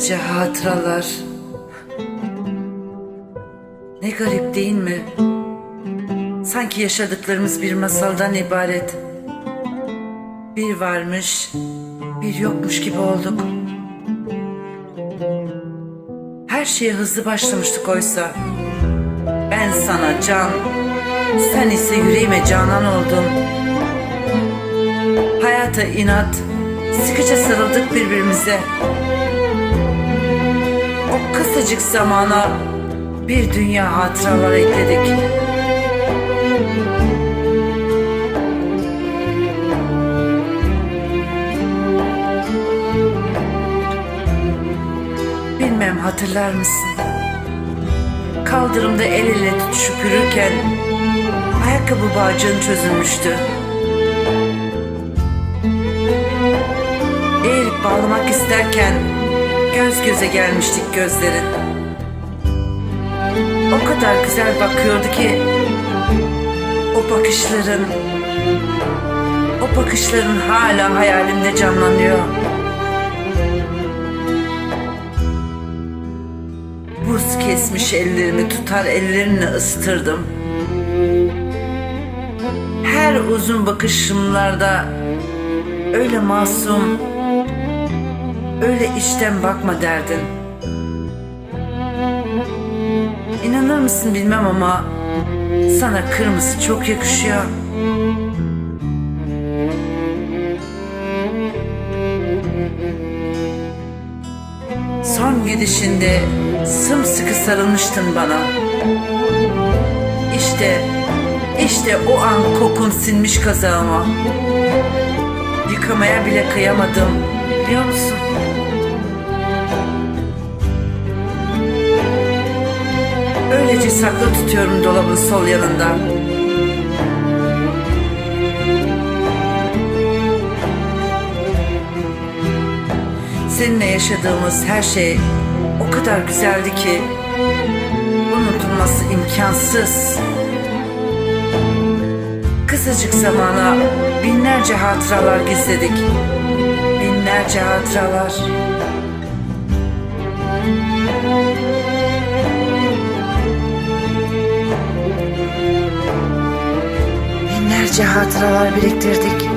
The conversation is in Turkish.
Binlerce hatıralar. Ne garip değil mi? Sanki yaşadıklarımız bir masaldan ibaret. Bir varmış, bir yokmuş gibi olduk. Her şeye hızlı başlamıştık oysa. Ben sana can, sen ise yüreğime canan oldun. Hayata inat, sıkıca sarıldık birbirimize. O kısacık zamana bir dünya hatıralar ekledik. Bilmem hatırlar mısın? Kaldırımda el ele tutuşup yürürken ayakkabı bağcığın çözülmüştü. Eğilip bağlamak isterken göz göze gelmiştik gözlerin. O kadar güzel bakıyordu ki o bakışların o bakışların hala hayalimde canlanıyor. Buz kesmiş ellerimi tutar ellerini ısıtırdım. Her uzun bakışımlarda öyle masum, öyle içten bakma derdin. İnanır mısın bilmem ama sana kırmızı çok yakışıyor. Son gidişinde sımsıkı sarılmıştın bana. İşte, işte o an kokun sinmiş kazağıma. Yıkamaya bile kıyamadım, biliyor musun? Öylece saklı tutuyorum dolabın sol yanında. Seninle yaşadığımız her şey o kadar güzeldi ki unutulması imkansız. Kısacık zamana binlerce hatıralar gizledik. Binlerce hatıralar. Binlerce hatıralar biriktirdik.